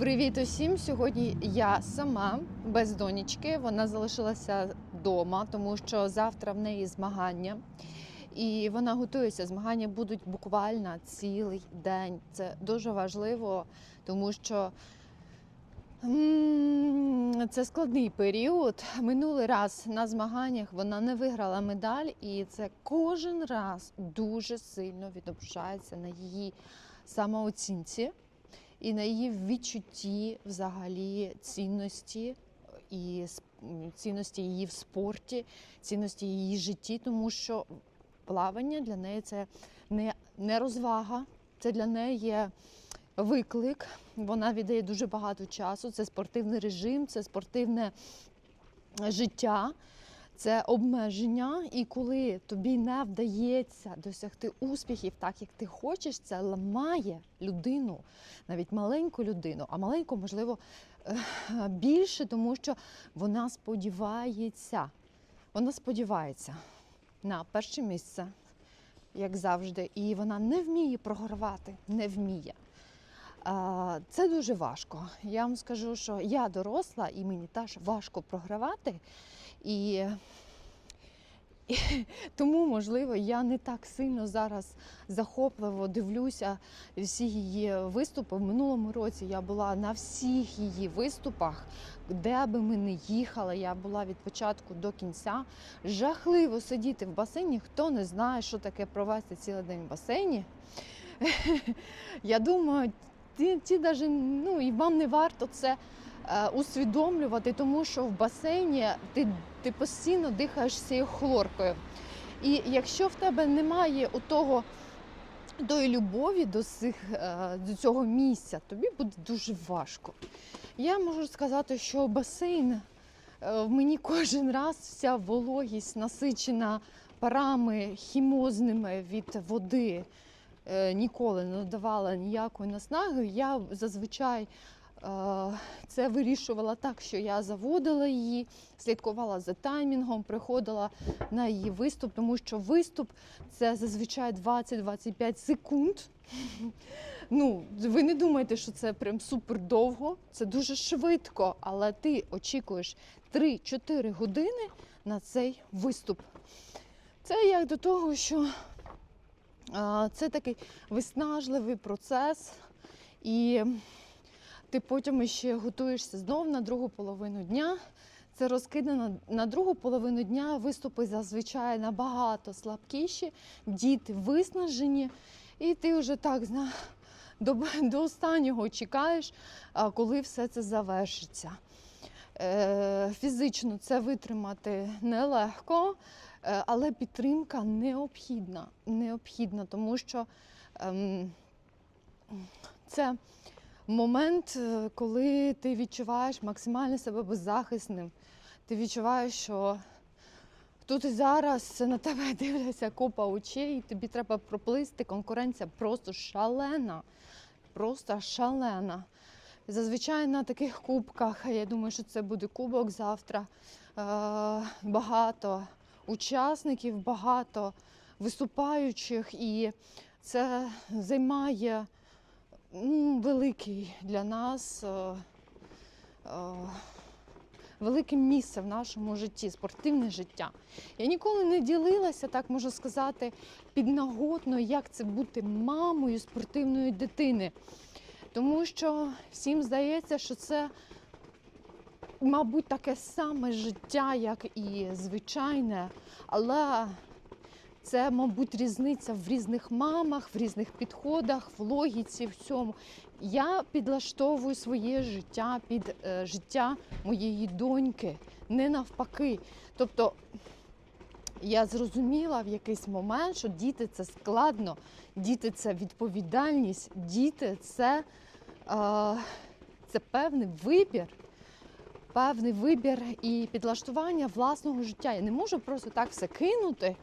Привіт усім! Сьогодні я сама без донечки. Вона залишилася вдома, тому що завтра в неї змагання. І вона готується. Змагання будуть буквально цілий день. Це дуже важливо, тому що це складний період. Минулий раз на змаганнях вона не виграла медаль, і це кожен раз дуже сильно відображається на її самооцінці і на її відчутті взагалі цінності і цінності її в спорті, цінності її житті, тому що плавання для неї це не, не розвага, це для неї є виклик. Вона віддає дуже багато часу. Це спортивний режим, це спортивне життя. Це обмеження, і коли тобі не вдається досягти успіхів так, як ти хочеш, це ламає людину, навіть маленьку людину, а маленьку, можливо, е, більше, тому що вона сподівається. Вона сподівається на перше місце, як завжди, і вона не вміє програвати, не вміє. Це дуже важко. Я вам скажу, що я доросла і мені теж важко програвати. І, тому, можливо, я не так сильно зараз захопливо дивлюся всі її виступи. В минулому році я була на всіх її виступах, де би ми не їхали. Я була від початку до кінця. Жахливо сидіти в басейні. Хто не знає, що таке провести цілий день в басейні. Я думаю, ті, даже, ну, і вам не варто це усвідомлювати, тому що в басейні ти, ти постійно дихаєш цією хлоркою. І якщо в тебе немає того тої любові до, цих, е, до цього місця, тобі буде дуже важко. Я можу сказати, що басейн е, в мені кожен раз вся вологість насичена парами хімозними від води е, ніколи не давала ніякої наснаги. Я зазвичай е, це вирішувала так, що я заводила її, слідкувала за таймінгом, приходила на її виступ, тому що виступ це зазвичай 20-25 секунд. Ну, ви не думаєте, що це прям супер довго, це дуже швидко, але ти очікуєш 3-4 години на цей виступ. Це як до того, що це такий виснажливий процес, і ти потім ще готуєшся знов на другу половину дня. Це розкидано на другу половину дня. Виступи зазвичай набагато слабкіші, діти виснажені, і ти вже так зна, до, до останнього чекаєш, коли все це завершиться. Е, Фізично це витримати нелегко, е, але підтримка необхідна. необхідна тому що ем, це момент, е, коли ти відчуваєш максимально себе беззахисним. Ти відчуваєш, що тут і зараз на тебе дивляться купа очей, і тобі треба проплисти. Конкуренція просто шалена. Просто шалена. Зазвичай на таких кубках, я думаю, що це буде кубок завтра. е, Багато учасників, багато виступаючих, і це займає великий для нас е, е, велике місце в нашому житті, спортивне життя. Я ніколи не ділилася, так можу сказати, піднаготно, як це бути мамою спортивної дитини. Тому що всім здається, що це, мабуть, таке саме життя, як і звичайне, але це, мабуть, різниця в різних мамах, в різних підходах, в логіці, в цьому. Я підлаштовую своє життя під е, життя моєї доньки, не навпаки. Тобто я зрозуміла в якийсь момент, що діти це складно, діти це відповідальність, діти це, е, це певний вибір. Певний вибір і підлаштування власного життя. Я не можу просто так все кинути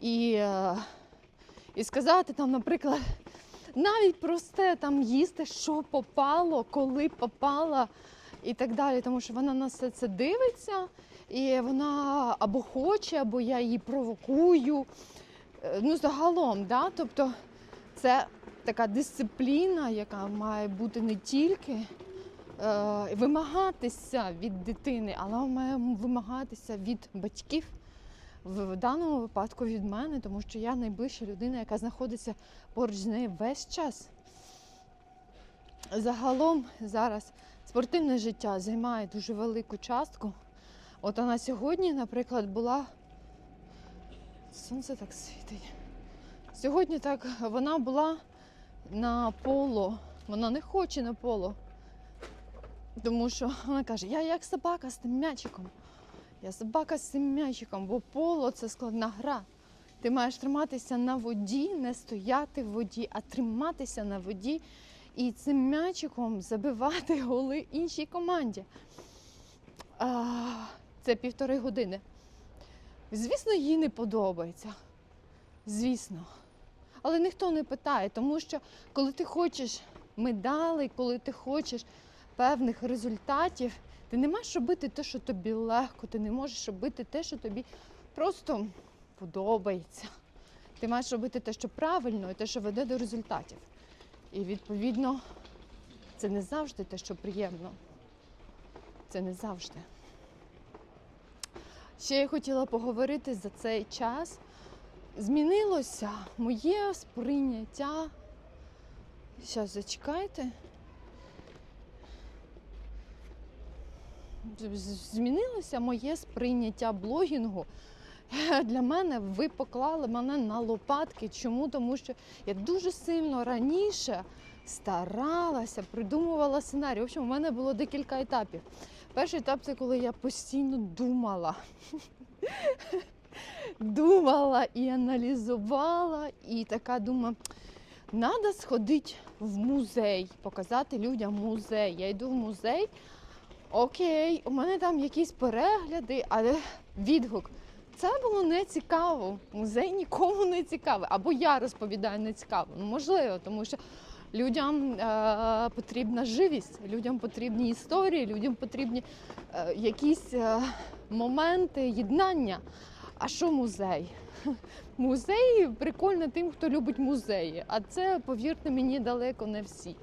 і, е, і сказати там, наприклад, навіть просте там їсти, що попало, коли попало і так далі. Тому що вона на все це дивиться, і вона або хоче, або я її провокую. Е, Ну, загалом, да? тобто це така дисципліна, яка має бути не тільки е, вимагатися від дитини, але маємо вимагатися від батьків. В даному випадку від мене, тому що я найближча людина, яка знаходиться поруч з нею весь час. Загалом зараз спортивне життя займає дуже велику частку. От вона сьогодні, наприклад, була. Сонце так світить. Сьогодні так вона була на поло. Вона не хоче на поло. Тому що вона каже, я як собака з тим м'ячиком. Я собака з цим м'ячиком, бо поло це складна гра. Ти маєш триматися на воді, не стояти в воді, а триматися на воді і цим м'ячиком забивати голи іншій команді. А, це півтори години. Звісно, їй не подобається. Звісно. Але ніхто не питає, тому що коли ти хочеш медалей, коли ти хочеш певних результатів, ти не маєш робити те, що тобі легко, ти не можеш робити те, що тобі просто подобається. Ти маєш робити те, що правильно, і те, що веде до результатів. І відповідно, це не завжди те, що приємно. Це не завжди. Ще я хотіла поговорити за цей час. Змінилося моє сприйняття. Зараз зачекайте. Змінилося моє сприйняття блогінгу. Для мене ви поклали мене на лопатки. Чому? Тому що я дуже сильно раніше старалася, придумувала сценарій. В общем, у мене було декілька етапів. Перший етап це коли я постійно думала. Думала і аналізувала, і така думаю, треба сходити в музей, показати людям музей. Я йду в музей, окей, у мене там якісь перегляди, але відгук. Це було не цікаво. Музей нікому не цікавий. Або я розповідаю не цікаво. Ну, можливо, тому що людям е, потрібна живість, людям потрібні історії, людям потрібні е, якісь е, моменти єднання. А що музей? Музей прикольно тим, хто любить музеї. А це, повірте мені, далеко не всі.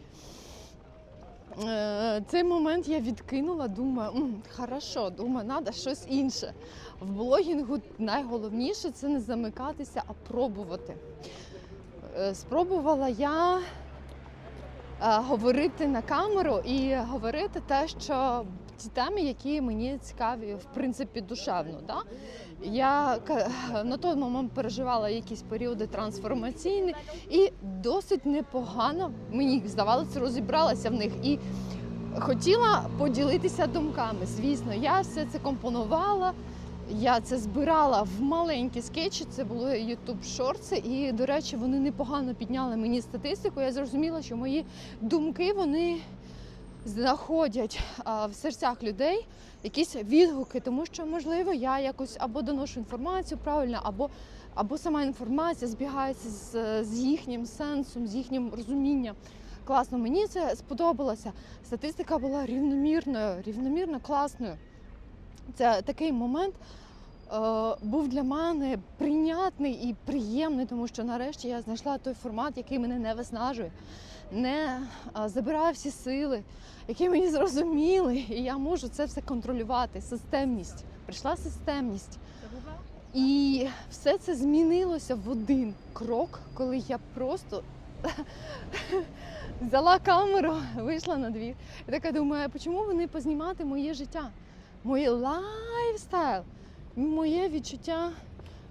Е, Цей момент я відкинула, думаю, «М, хорошо, думаю, треба щось інше. В блогінгу найголовніше це не замикатися, а пробувати. Е, Спробувала я говорити на камеру і говорити те, що ті теми, які мені цікаві, в принципі, душевно. Да? Я на той момент переживала якісь періоди трансформаційні і досить непогано, мені здавалося, розібралася в них і хотіла поділитися думками. Звісно, я все це компонувала. Я це збирала в маленькі скетчі, це були YouTube шорти, і, до речі, вони непогано підняли мені статистику. Я зрозуміла, що мої думки вони знаходять в серцях людей якісь відгуки, тому що, можливо, я якось або доношу інформацію правильно, або, або сама інформація збігається з, з їхнім сенсом, з їхнім розумінням. Класно, мені це сподобалося. Статистика була рівномірною, рівномірно класною. Це такий момент е, був для мене прийнятний і приємний, тому що нарешті я знайшла той формат, який мене не виснажує, не е, забирає всі сили, який мені зрозуміли, і я можу це все контролювати. Системність. Прийшла системність. І все це змінилося в один крок, коли я просто взяла камеру, вийшла на двір. І така думаю, чому ви не познімати моє життя? Моє лайфстайл, моє відчуття,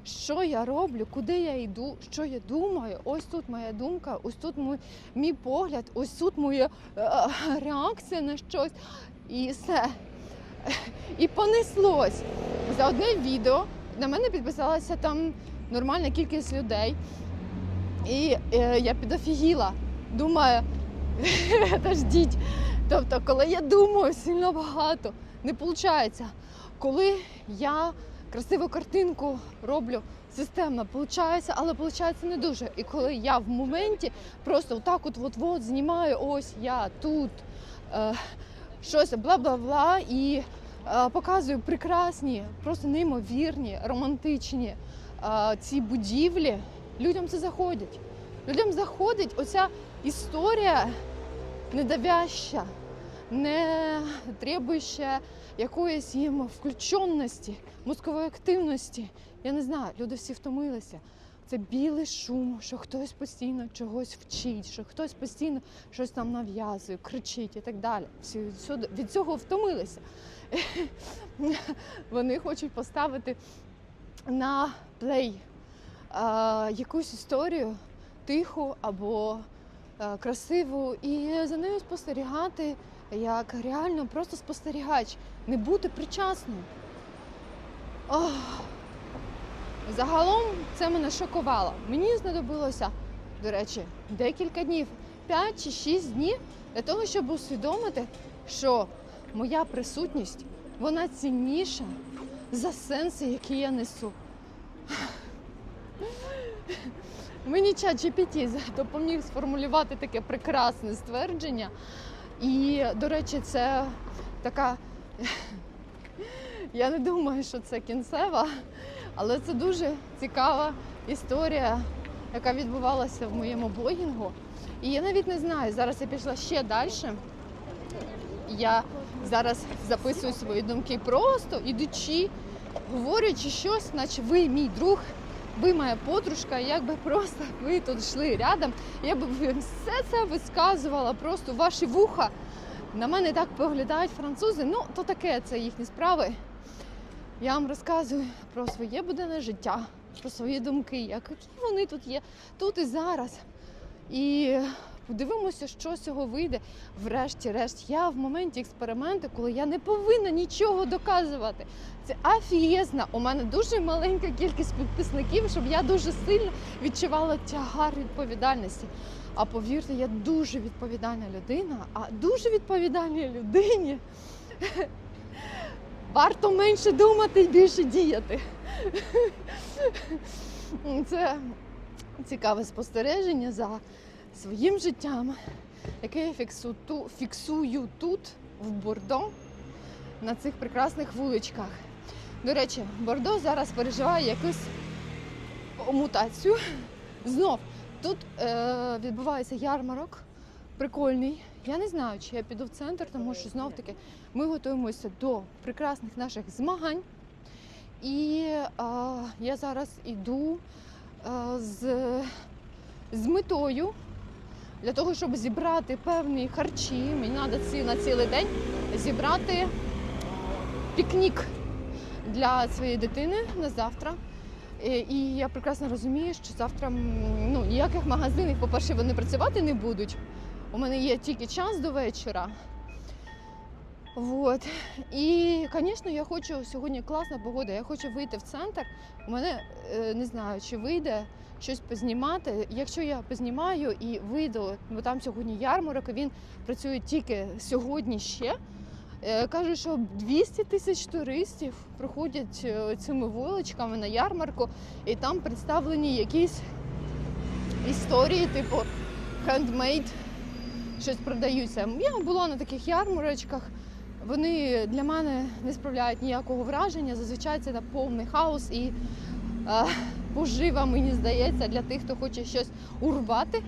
що я роблю, куди я йду, що я думаю. Ось тут моя думка, ось тут мій, мій погляд, ось тут моя е, реакція на щось. І все. І понеслось. За одне відео на мене підписалася там нормальна кількість людей. І е, я підофігіла. Думаю, ждіть. Тобто, коли я думаю сильно багато, не виходить. Коли я красиву картинку роблю системно, виходить, але виходить не дуже. І коли я в моменті просто отак от от знімаю, ось я тут е, щось бла-бла-бла і е, показую прекрасні, просто неймовірні, романтичні е, ці будівлі, людям це заходить. Людям заходить оця історія недавяща, не требуюче якоїсь їм включеності, мозкової активності. Я не знаю, люди всі втомилися. Це білий шум, що хтось постійно чогось вчить, що хтось постійно щось там нав'язує, кричить і так далі. Всі від цього- втомилися. Вони хочуть поставити на плей якусь історію тиху або красиву, і за нею спостерігати як реально просто спостерігач, не бути причасним. Ох. Загалом це мене шокувало. Мені знадобилося, до речі, декілька днів, 5 чи 6 днів для того, щоб усвідомити, що моя присутність вона цінніша за сенси, які я несу. Мені чат GPT допоміг сформулювати таке прекрасне ствердження. І, до речі, це така. Я не думаю, що це кінцева, але це дуже цікава історія, яка відбувалася в моєму блогінгу. І я навіть не знаю, зараз я пішла ще далі. Я зараз записую свої думки просто ідучи, говорячи щось, наче ви мій друг, ви моя подружка, якби просто ви тут йшли рядом, я б все це висказувала просто ваші вуха. На мене так поглядають французи, ну то таке, це їхні справи. Я вам розказую про своє буденне життя, про свої думки, які вони тут є, тут і зараз. І подивимося, що з цього вийде. Врешті-решт, я в моменті експерименту, коли я не повинна нічого доказувати. Це афієзна. У мене дуже маленька кількість підписників, щоб я дуже сильно відчувала тягар відповідальності. А повірте, я дуже відповідальна людина, а дуже відповідальній людині варто менше думати і більше діяти. Це цікаве спостереження за своїм життям, яке я фіксую, тут, в Бордо, на цих прекрасних вуличках. До речі, Бордо зараз переживає якусь мутацію. Знов тут е, відбувається ярмарок прикольний. Я не знаю, чи я піду в центр, тому що знов таки ми готуємося до прекрасних наших змагань. І е, я зараз іду е, з, з метою для того, щоб зібрати певні харчі. Мені треба ці, на цілий день зібрати пікнік для своєї дитини на завтра. І я прекрасно розумію, що завтра ну, ніяких магазинів, по-перше, вони працювати не будуть. У мене є тільки час до вечора. Вот. І, звісно, я хочу сьогодні класна погода. Я хочу вийти в центр. У мене е, не знаю, чи вийде щось познімати. Якщо я познімаю і вийду, бо там сьогодні ярмарок, він працює тільки сьогодні ще. Е, Кажуть, що 200 тисяч туристів проходять е, цими вуличками на ярмарку, і там представлені якісь історії, типу хендмейд, щось продаються. Я була на таких ярмарочках. Вони для мене не справляють ніякого враження. Зазвичай це повний хаос і е, пожива, мені здається, для тих, хто хоче щось урвати е,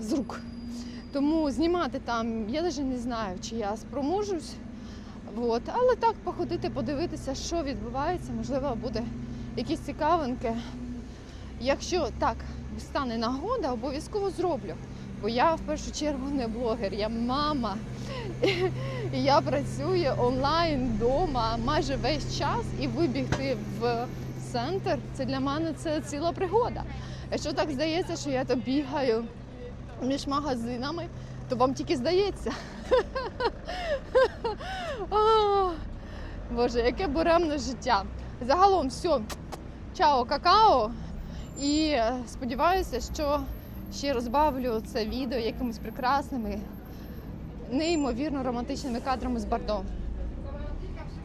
з рук. Тому знімати там, я навіть не знаю, чи я спроможусь. От. Але так походити, подивитися, що відбувається, можливо, буде якісь цікавинки. Якщо так стане нагода, обов'язково зроблю. Бо я в першу чергу не блогер, я мама. І я працюю онлайн вдома майже весь час і вибігти в центр це для мене це ціла пригода. Якщо так здається, що я то бігаю між магазинами, то вам тільки здається. Боже, яке буремне життя. Загалом все, чао, какао. І е, сподіваюся, що ще розбавлю це відео якимись прекрасними, неймовірно романтичними кадрами з Бардо.